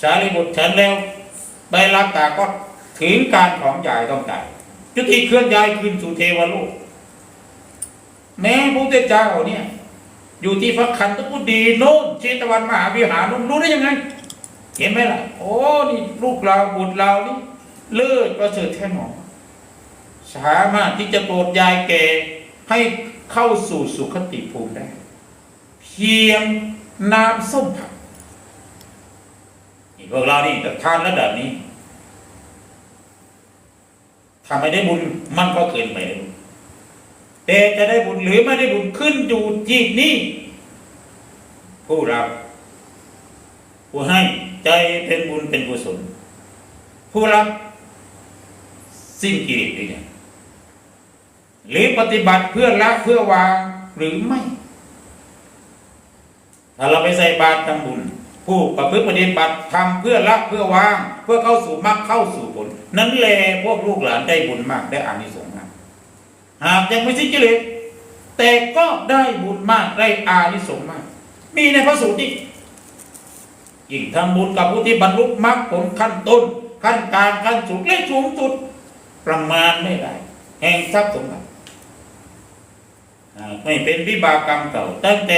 สารีบุตรฉันแล้วใบลาตาก็ถึงการของยายต้องตายจุติเคลื่อนย้ายขึ้นสู่เทวโลกแม้พระพุทธเจ้าเนี่ย อยู่ที่พระคันตพุดีโน่นเชตวันมหาวิหารโน่นรู้ได้ยังไง เห็นไหมล่ะ โอ้นี่ลูกเราบุตรเรานี่ เลิศประเสริฐแท้หนอสามารถที่จะโปรดยายแก่ให้เข้าสู่สุขติภูมิได้ เพียงน้ำส้มผัก พวกเรานี่แต่ทานระดับนี้ถ้าไม่ได้บุญมันก็เกินไปแต่จะได้บุญหรือไม่ได้บุญขึ้นอยู่ที่นี่ผู้รับ ผู้ให้ใจเป็นบุญเป็นกุศลผู้รับสิ้นกิเลสด้วยกันหรือปฏิบัติเพื่อละเพื่อวางหรือไม่ ถ้าเราไปใส่บาตรทำบุญ ผู้ประพฤติปฏิบัติทำเพื่อละเพื่อวาง เพื่อเข้าสู่มรรคเข้าสู่ผล นั้นแหละพวกลูกหลานได้บุญมากได้อานิสงส์มากหากยังไม่สิ้นกิเลสแต่ก็ได้บุญมากได้อานิสงส์มาก มีในพระสูตรนี้ยิ่งทำบุญกับผู้ที่บรรลุมรรคผลขั้นต้น ขั้นกลางขั้นสูงและสูงสุดประมาณไม่ได้ แห่งทรัพย์สมบัติไม่เป็นวิบากกรรมเก่าตั้งแต่